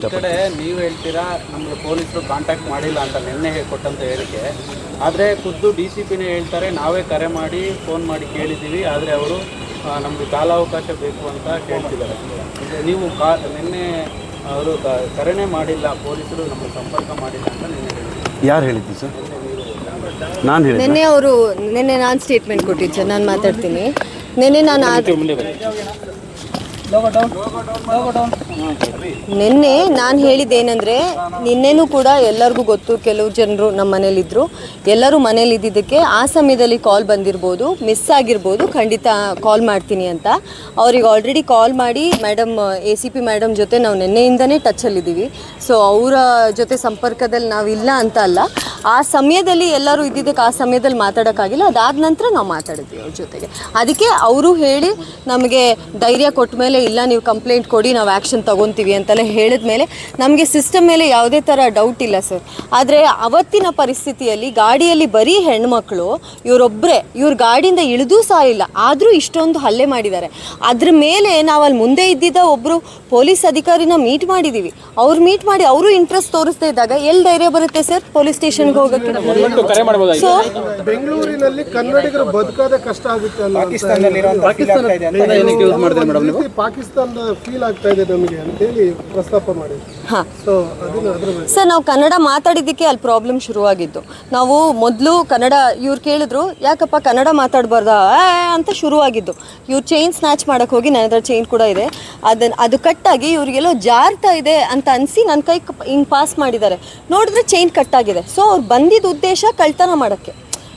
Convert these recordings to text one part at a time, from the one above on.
ಈ ಕಡೆ ನೀವು ಹೇಳ್ತೀರಾ ನಮಗೆ ಪೊಲೀಸರು ಕಾಂಟ್ಯಾಕ್ಟ್ ಮಾಡಿಲ್ಲ ಅಂತ ನಿನ್ನೆ ಕೊಟ್ಟಂತ ಹೇಳಿಕೆ. ಆದರೆ ಖುದ್ದು ಡಿ ಸಿ ಪಿನೇ ಹೇಳ್ತಾರೆ ನಾವೇ ಕರೆ ಮಾಡಿ ಫೋನ್ ಮಾಡಿ ಕೇಳಿದ್ದೀವಿ ಆದರೆ ಅವರು ನಮಗೆ ಕಾಲಾವಕಾಶ ಬೇಕು ಅಂತ ಕೇಳ್ತಿದ್ದಾರೆ. ನೀವು ಕಾ ನಿನ್ನೆ ಅವರು ಕ- ಕರೆನೇ ಮಾಡಿಲ್ಲ ಪೊಲೀಸರು ನಮಗೆ ಸಂಪರ್ಕ ಮಾಡಿಲ್ಲ ಅಂತ ನಿನ್ನೆ ಹೇಳಿದ್ರು. ಯಾರು ಹೇಳಿದ್ದು ಸರ್? ನಾನು ಹೇಳಿ ನಿನ್ನೆ ಅವರು ನಿನ್ನೆ ನಾನು ಸ್ಟೇಟ್ಮೆಂಟ್ ಕೊಟ್ಟಿದ್ದು ಸರ್ ನಾನು ಮಾತಾಡ್ತೀನಿ. ನಿನ್ನೆ ನಾನು ನಿನ್ನೆ ನಾನು ಹೇಳಿದ್ದೇನೆಂದರೆ, ನಿನ್ನೆನೂ ಕೂಡ ಎಲ್ಲರಿಗೂ ಗೊತ್ತು, ಕೆಲವು ಜನರು ನಮ್ಮ ಮನೇಲಿದ್ದರು ಎಲ್ಲರೂ ಮನೇಲಿ ಇದ್ದಿದ್ದಕ್ಕೆ ಆ ಸಮಯದಲ್ಲಿ ಕಾಲ್ ಬಂದಿರ್ಬೋದು ಮಿಸ್ ಆಗಿರ್ಬೋದು, ಖಂಡಿತ ಕಾಲ್ ಮಾಡ್ತೀನಿ ಅಂತ. ಅವ್ರಿಗೆ ಆಲ್ರೆಡಿ ಕಾಲ್ ಮಾಡಿ madam A C P madam ಜೊತೆ ನಾವು ನಿನ್ನೆಯಿಂದನೇ ಟಚಲ್ಲಿದ್ದೀವಿ ಸೊ ಅವರ ಜೊತೆ ಸಂಪರ್ಕದಲ್ಲಿ ನಾವು ಇಲ್ಲ ಅಂತ ಅಲ್ಲ. ಆ ಸಮಯದಲ್ಲಿ ಎಲ್ಲರೂ ಇದ್ದಿದ್ದಕ್ಕೆ ಆ ಸಮಯದಲ್ಲಿ ಮಾತಾಡೋಕ್ಕಾಗಿಲ್ಲ. ಅದಾದ ನಂತರ ನಾವು ಮಾತಾಡಿದ್ವಿ ಅವ್ರ ಜೊತೆಗೆ. ಅದಕ್ಕೆ ಅವರು ಹೇಳಿ ನಮಗೆ ಧೈರ್ಯ ಕೊಟ್ಟ ಮೇಲೆ ಇಲ್ಲ, ನೀವು ಕಂಪ್ಲೇಂಟ್ ಕೊಡಿ, ನಾವು ಆ್ಯಕ್ಷನ್ ತೊಗೊತೀವಿ ಅಂತೆಲ್ಲ ಹೇಳಿದ ಮೇಲೆ ನಮಗೆ ಸಿಸ್ಟಮ್ ಮೇಲೆ ಯಾವುದೇ ಥರ ಡೌಟ್ ಇಲ್ಲ ಸರ್ ಆದರೆ ಅವತ್ತಿನ ಪರಿಸ್ಥಿತಿಯಲ್ಲಿ ಗಾಡಿಯಲ್ಲಿ ಬರೀ ಹೆಣ್ಮಕ್ಳು ಇವರೊಬ್ಬರೇ ಇವ್ರ ಗಾಡಿಯಿಂದ ಇಳಿದೂ ಸಹ ಇಲ್ಲ. ಆದರೂ ಇಷ್ಟೊಂದು ಹಲ್ಲೆ ಮಾಡಿದ್ದಾರೆ. ಅದ್ರ ಮೇಲೆ ನಾವು ಅಲ್ಲಿ ಮುಂದೆ ಇದ್ದಿದ್ದ ಒಬ್ಬರು ಪೊಲೀಸ್ ಅಧಿಕಾರಿನ ಮೀಟ್ ಮಾಡಿದ್ದೀವಿ ಅವ್ರು ಮೀಟ್ ಮಾಡಿ ಅವರು ಇಂಟ್ರೆಸ್ಟ್ ತೋರಿಸ್ತಾ ಇದ್ದಾಗ ಎಲ್ಲಿ ಧೈರ್ಯ ಬರುತ್ತೆ ಸರ್ ಪೊಲೀಸ್ ಸ್ಟೇಷನ್ಗೆ ಹೋಗೋಕ್ಕೆ ಸೊ ಬೆಂಗಳೂರಿನಲ್ಲಿ ಕನ್ನಡಿಗರು ಬದುಕೋದೇ ಕಷ್ಟ ಆಗುತ್ತೆ ಅನ್ನೋ ಪಾಕಿಸ್ತಾನದ ಫೀಲ್ ಆಗ್ತಾ ಇದೆ ನಮಗೆ ಅಂತೇಳಿ ಪ್ರಸ್ತಾಪ ಮಾಡಿದ್ರು. ಹಾಂ. ಸೊ ಅದನ್ನ ಅದ್ರ ಬಗ್ಗೆ. ಸರ್ ನಾವು ಕನ್ನಡ ಮಾತಾಡಿದ್ದಕ್ಕೆ ಅಲ್ಲಿ ಪ್ರಾಬ್ಲಮ್ ಶುರುವಾಗಿದ್ದು. ನಾವು ಮೊದಲು ಕನ್ನಡ ಇವ್ರು ಕೇಳಿದ್ರು ಯಾಕಪ್ಪ ಕನ್ನಡ ಮಾತಾಡಬಾರ್ದ? ಅಂತ ಶುರುವಾಗಿದ್ದು. ಇವ್ರು ಚೈನ್ ಸ್ನ್ಯಾಚ್ ಮಾಡೋಕ್ಕೆ ಹೋಗಿ ನನ್ನ ಹತ್ರ ಚೈನ್ ಕೂಡ ಇದೆ. ಅದನ್ನು ಅದು ಕಟ್ಟಾಗಿ ಇವ್ರಿಗೆಲ್ಲೋ ಜಾರ್ತಾ ಇದೆ ಅಂತ ಅನಿಸಿ ನನ್ನ ಕೈ ಹಿಂಗೆ ಪಾಸ್ ಮಾಡಿದ್ದಾರೆ. ನೋಡಿದ್ರೆ ಚೈನ್ ಕಟ್ಟಾಗಿದೆ ಸೊ ಅವ್ರು ಬಂದಿದ್ದ ಉದ್ದೇಶ ಕಳ್ತನ ಮಾಡೋಕ್ಕೆ.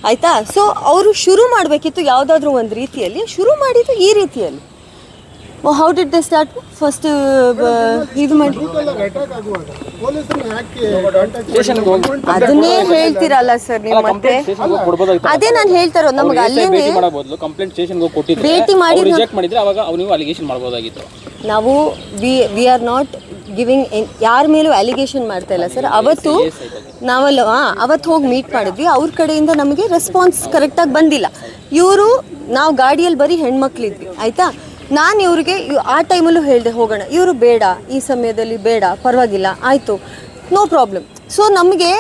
ಆಯಿತಾ? ಸೊ ಅವರು ಶುರು ಮಾಡಬೇಕಿತ್ತು ಯಾವುದಾದ್ರೂ ಒಂದು ರೀತಿಯಲ್ಲಿ. ಶುರು ಮಾಡಿದ್ದು ಈ ರೀತಿಯಲ್ಲಿ. How did the start first ಇದು ಮಾಡಿ. ಎಲ್ಲ ಅಟ್ಯಾಕ್ ಆಗುವಾಗ ಪೊಲೀಸರನ್ನ ಯಾಕೆ ಅದನ್ನೇ ಹೇಳ್ತೀರಲ್ಲ ಸರ್ ನೀವು ಮತ್ತೆ ಅದೇ ನಾನು ಹೇಳ್ತಾ ಇರೋದು ನಮ್ಗೆ ಅಲ್ಲೇ ಕೊಟ್ಟಿದ್ರೆ ಭೇಟಿ ಮಾಡಿ ರಿಜೆಕ್ಟ್ ಮಾಡಿದ್ರೆ ಅವಾಗ ಅವ್ ನೀವು ಅಲಿಗೇಷನ್ ಮಾಡ್ಬೋದಾಗಿತ್ತು. ನಾವು we we are not giving ಯಾರ ಮೇಲೂ ಅಲಿಗೇಷನ್ ಮಾಡ್ತಾ ಇಲ್ಲ. ಸರ್ ಅವತ್ತು ನಾವಲ್ಲ ಅವತ್ತು ಹೋಗಿ ಮೀಟ್ ಮಾಡಿದ್ವಿ. ಅವ್ರ ಕಡೆಯಿಂದ ನಮಗೆ ರೆಸ್ಪಾನ್ಸ್ ಕರೆಕ್ಟಾಗಿ ಬಂದಿಲ್ಲ. ಇವರು ನಾವು ಗಾಡಿಯಲ್ಲಿ ಬರೀ ಹೆಣ್ಮಕ್ಳಿದ್ವಿ. ಆಯಿತಾ? ನಾನು ಇವ್ರಿಗೆ ಆ ಟೈಮಲ್ಲೂ ಹೇಳಿದೆ, ಹೋಗೋಣ. ಇವರು ಬೇಡ, ಈ ಸಮಯದಲ್ಲಿ ಬೇಡ, ಪರವಾಗಿಲ್ಲ, ಆಯಿತು. ನೋ ಪ್ರಾಬ್ಲಮ್ ಸೊ ನಮಗೆ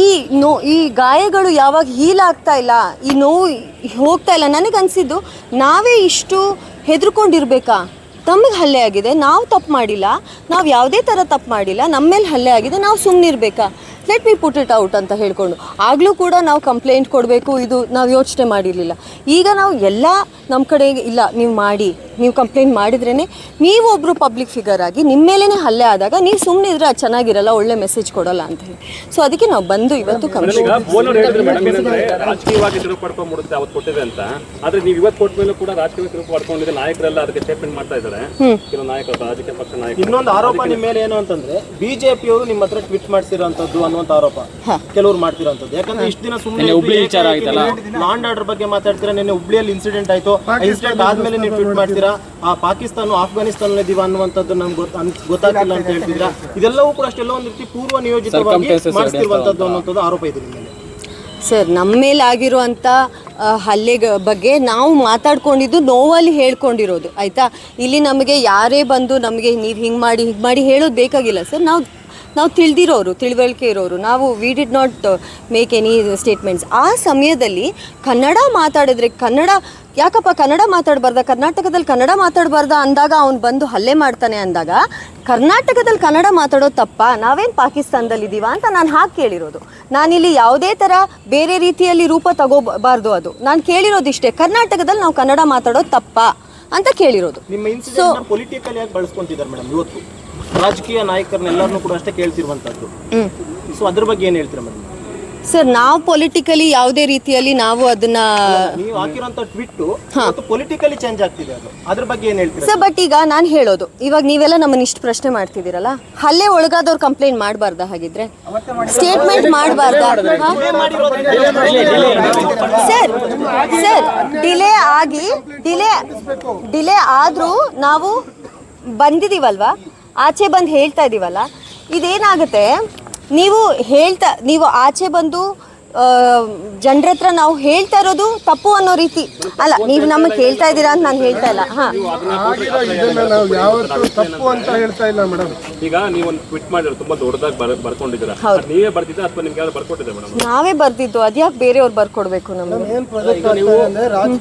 ಈ ನೋ ಈ ಗಾಯಗಳು ಯಾವಾಗ ಹೀಲ್ ಆಗ್ತಾ ಇಲ್ಲ, ಈ ನೋವು ಹೋಗ್ತಾ ಇಲ್ಲ, ನನಗೆ ಅನಿಸಿದ್ದು ನಾವೇ ಇಷ್ಟು ಹೆದರ್ಕೊಂಡಿರ್ಬೇಕಾ? ತಮಗೆ ಹಲ್ಲೆ ಆಗಿದೆ, ನಾವು ತಪ್ಪು ಮಾಡಿಲ್ಲ, ನಾವು ಯಾವುದೇ ಥರ ತಪ್ಪು ಮಾಡಿಲ್ಲ ನಮ್ಮ ಮೇಲೆ ಹಲ್ಲೆ ಆಗಿದೆ, ನಾವು ಸುಮ್ಮನಿರ್ಬೇಕಾ let me put it out ಅಂತ ಹೇಳ್ಕೊಂಡು. ಆಗಲೂ ಕೂಡ ನಾವು ಕಂಪ್ಲೇಂಟ್ ಕೊಡಬೇಕು, ಇದು ನಾವು ಯೋಚನೆ ಮಾಡಿರಲಿಲ್ಲ. ಈಗ ನಾವು ಎಲ್ಲ ನಮ್ಮ ಕಡೆ ಇಲ್ಲ, ನೀವು ಮಾಡಿ ನೀವು ಕಂಪ್ಲೇಂಟ್ ಮಾಡಿದ್ರೇ ನೀವು ಒಬ್ಬರು ಪಬ್ಲಿಕ್ ಫಿಗರ್ ಆಗಿ ನಿಮ್ಮ ಮೇಲೇ ಹಲ್ಲೆ ಆದಾಗ ನೀವು ಸುಮ್ಮನೆ ಇದ್ರೆ ಅದು ಚೆನ್ನಾಗಿರಲ್ಲ ಒಳ್ಳೆ ಮೆಸೇಜ್ ಕೊಡಲ್ಲ ಅಂತ ಹೇಳಿ. ಸೊ ಅದಕ್ಕೆ ನಾವು ಬಂದು ಇವತ್ತು ಕಂಪ್ಲೇಂಟ್ ರಾಜಕೀಯವಾಗಿ ತಿರುವು ಪಡ್ಕೊಂಡು ಮೂಡುತ್ತೆ ಅವತ್ತು ಕೊಟ್ಟಿದೆ ಅಂತ. ಆದ್ರೆ ನೀವು ಇವತ್ತು ಕೊಟ್ಟ ಮೇಲೆ ಕೂಡ ರಾಜಕೀಯ ತಿರುವು ಪಡ್ಕೊಂಡಿದ್ರೆ ನಾಯಕರೆಲ್ಲ ಅದಕ್ಕೆ ಸ್ಟೇಟ್ಮೆಂಟ್ ಮಾಡ್ತಾ ಇದ್ದಾರೆ. ಕೆಲವು ನಾಯಕರು ರಾಜಕೀಯ ಪಕ್ಷ ನಾಯಕರು. ಇನ್ನೊಂದು ಆರೋಪ ನಿಮ್ಮ ಮೇಲೆ ಏನು ಅಂತಂದ್ರೆ ಬಿಜೆಪಿಯವರು ನಿಮ್ಮ ಹತ್ರ ಟ್ವೀಟ್ ಮಾಡ್ಸಿರೋಂಥದ್ದು ಅನ್ನುವಂಥ ಆರೋಪ. ಕೆಲವರು ಮಾಡ್ತಿರೋಂಥದ್ದು. ಯಾಕಂದ್ರೆ ಇಷ್ಟು ದಿನ ಸುಮ್ಮನೆ ಹುಬ್ಳಿ ವಿಚಾರ ಆಯ್ತಲ್ಲ. ಲಾಂಡ್ ಆರ್ಡರ್ ಬಗ್ಗೆ ಮಾತಾಡ್ತೀರಾ? ನಿನ್ನೆ ಹುಬ್ಳಿಯಲ್ಲಿ ಇನ್ಸಿಡೆಂಟ್ ಆಯ್ತು. ಇನ್ಸಿಡೆಂಟ್ ಆದ್ಮೇಲೆ ನೀವು ಟ್ವೀಟ್ ಮಾಡ್ತೀರಾ? ಆ ಪಾಕಿಸ್ತಾನ ಆಫ್ಘಾನಿಸ್ತಾನ ಇದೀವ ಅನ್ನುವಂಥದ್ದು ನಮ್ಗೆ ಗೊತ್ತ- ಗೊತ್ತಾಗ್ತಿಲ್ಲ ಅಂತ ಹೇಳ್ತಿದ್ದೀರಾ? ಇದೆಲ್ಲವೂ ಕೂಡ ಅಷ್ಟೆಲ್ಲ ಒಂದು ರೀತಿ ಪೂರ್ವ ನಿಯೋಜಿತವಾಗಿ ಮಾಡಿಸ್ತಿರುವಂಥದ್ದು ಅನ್ನುವಂಥದ್ದು ಆರೋಪ ಇದೆ ನಿಮ್ಮ ಮೇಲೆ ಸರ್ ನಮ್ಮ ಮೇಲೆ ಆಗಿರುವಂಥ ಹಲ್ಲೆ ಬಗ್ಗೆ ನಾವು ಮಾತಾಡ್ಕೊಂಡಿದ್ದು ನೋವಲ್ಲಿ ಹೇಳ್ಕೊಂಡಿರೋದು ಆಯಿತಾ? ಇಲ್ಲಿ ನಮಗೆ ಯಾರೇ ಬಂದು ನಮಗೆ ನೀವು ಹಿಂಗೆ ಮಾಡಿ ಹಿಂಗೆ ಮಾಡಿ ಹೇಳೋದು ಬೇಕಾಗಿಲ್ಲ ಸರ್. ನಾವು ನಾವು ತಿಳಿದಿರೋರು, ತಿಳುವಳಿಕೆ ಇರೋರು. ನಾವು we did not make any statements ಆ ಸಮಯದಲ್ಲಿ ಕನ್ನಡ ಮಾತಾಡಿದ್ರೆ ಕನ್ನಡ, ಯಾಕಪ್ಪ ಕನ್ನಡ ಮಾತಾಡಬಾರ್ದ? ಕರ್ನಾಟಕದಲ್ಲಿ ಕನ್ನಡ ಮಾತಾಡಬಾರ್ದ ಅಂದಾಗ ಅವ್ನು ಬಂದು ಹಲ್ಲೆ ಮಾಡ್ತಾನೆ ಅಂದಾಗ, ಕರ್ನಾಟಕದಲ್ಲಿ ಕನ್ನಡ ಮಾತಾಡೋದು ತಪ್ಪ, ನಾವೇನು ಪಾಕಿಸ್ತಾನದಲ್ಲಿ ಇದ್ದೀವ ಅಂತ ನಾನು ಹಾಕಿ ಕೇಳಿರೋದು. ನಾನಿಲ್ಲಿ ಯಾವುದೇ ಥರ ಬೇರೆ ರೀತಿಯಲ್ಲಿ ರೂಪ ತಗೋಬಾರ್ದು ಅದು. ನಾನು ಕೇಳಿರೋದಿಷ್ಟೇ, ಕರ್ನಾಟಕದಲ್ಲಿ ನಾವು ಕನ್ನಡ ಮಾತಾಡೋದು ತಪ್ಪ. ಅಂತ ಕೇಳಿರೋದು. ನಿಮ್ಮ ಇನ್ಸಿಡೆಂಟ್ ಪೊಲಿಟಿಕಲ್ ಆಗಿ ಬಳಸ್ಕೊಂತಿದ್ದಾರೆ ಮೇಡಮ್ ಇವತ್ತು. ರಾಜಕೀಯ ನಾಯಕರನ್ನೆಲ್ಲರನ್ನೂ ಕೂಡ ಅಷ್ಟೇ ಕೇಳ್ತಿರುವಂತದ್ದು ಸೊ ಅದ್ರ ಬಗ್ಗೆ ಏನು ಹೇಳ್ತೀರಾ ಮೇಡಮ್ ಸರ್ ನಾವು ಪೊಲಿಟಿಕಲಿ ಯಾವುದೇ ರೀತಿಯಲ್ಲಿ ನಾವು ಅದನ್ನ ನೀವು ಟ್ವಿಟ್ ಪೊಲಿಟಿಕಲಿ ಚೇಂಜ್ ಆಗ್ತಿದೆ ಅದು. ಅದ್ರ ಬಗ್ಗೆ ಏನು ಹೇಳ್ತೀರಾ? ಸರ್ ಬಟ್ ಈಗ ನಾನು ಹೇಳೋದು ಇವಾಗ ನೀವೆಲ್ಲ ನಮ್ಮನ್ನ ಇಷ್ಟು ಪ್ರಶ್ನೆ ಮಾಡ್ತಿದ್ದೀರಲ್ಲ ಅಲ್ಲೇ ಒಳಗಾದವ್ರು ಕಂಪ್ಲೇಂಟ್ ಮಾಡಬಾರ್ದ ಹಾಗಿದ್ರೆ? ಸ್ಟೇಟ್ಮೆಂಟ್ ಮಾಡಬಾರ್ದ? ಸರ್ ಸರ್ ಡಿಲೇ ಆಗಿ ಡಿಲೇ ಡಿಲೇ ಆದರೂ ನಾವು ಬಂದಿದ್ದೀವಲ್ವಾ ಆಚೆ ಬಂದು ಹೇಳ್ತಾ ಇದ್ದೀವಲ್ಲ ಇದೇನಾಗುತ್ತೆ ನೀವು ಹೇಳ್ತಾ ನೀವು ಆಚೆ ಬಂದು ಜನರ ಹತ್ರ ನಾವು ಹೇಳ್ತಾ ಇರೋದು ತಪ್ಪು ಅನ್ನೋ ರೀತಿ. ಅಲ್ಲ ನೀವು ನಮಗೆ ಹೇಳ್ತಾ ಇದ್ದೀರಾ ಅಂತ ನಾನು ಹೇಳ್ತಾ ಇಲ್ಲ. ಹಾ. ಆಗಿರೋ ಇದನ್ನ ನಾವು ಯಾವತ್ತೂ ತಪ್ಪು ಅಂತ ಹೇಳ್ತಾ ಇಲ್ಲ ಮೇಡಮ್ ಈಗ ನೀವು ಒಂದು ಟ್ವಿಟ್ ಮಾಡಿದ್ರೆ ತುಂಬಾ ದೊಡ್ಡದಾಗಿ ಬರ್ ಬರ್ಕೊಂಡಿದ್ದೀರಾ. ನೀವೇ ಬರ್ತಿದ್ದ ಅಥವಾ ನಿಮ್ಗೆ ಯಾರು ಬರ್ಕೊಟ್ಟಿದ್ದೆ ಮೇಡಮ್ ನಾವೇ ಬರ್ದಿದ್ದು ಅದ್ಯಾಕೆ ಬೇರೆಯವ್ರು ಬರ್ಕೊಡ್ಬೇಕು ನಮಗೆ? ಏನ್ ಪ್ರಾಜೆಕ್ಟ್ ಆಗ್ತಾ ಅಂದ್ರೆ ರಾಜಕೀಯ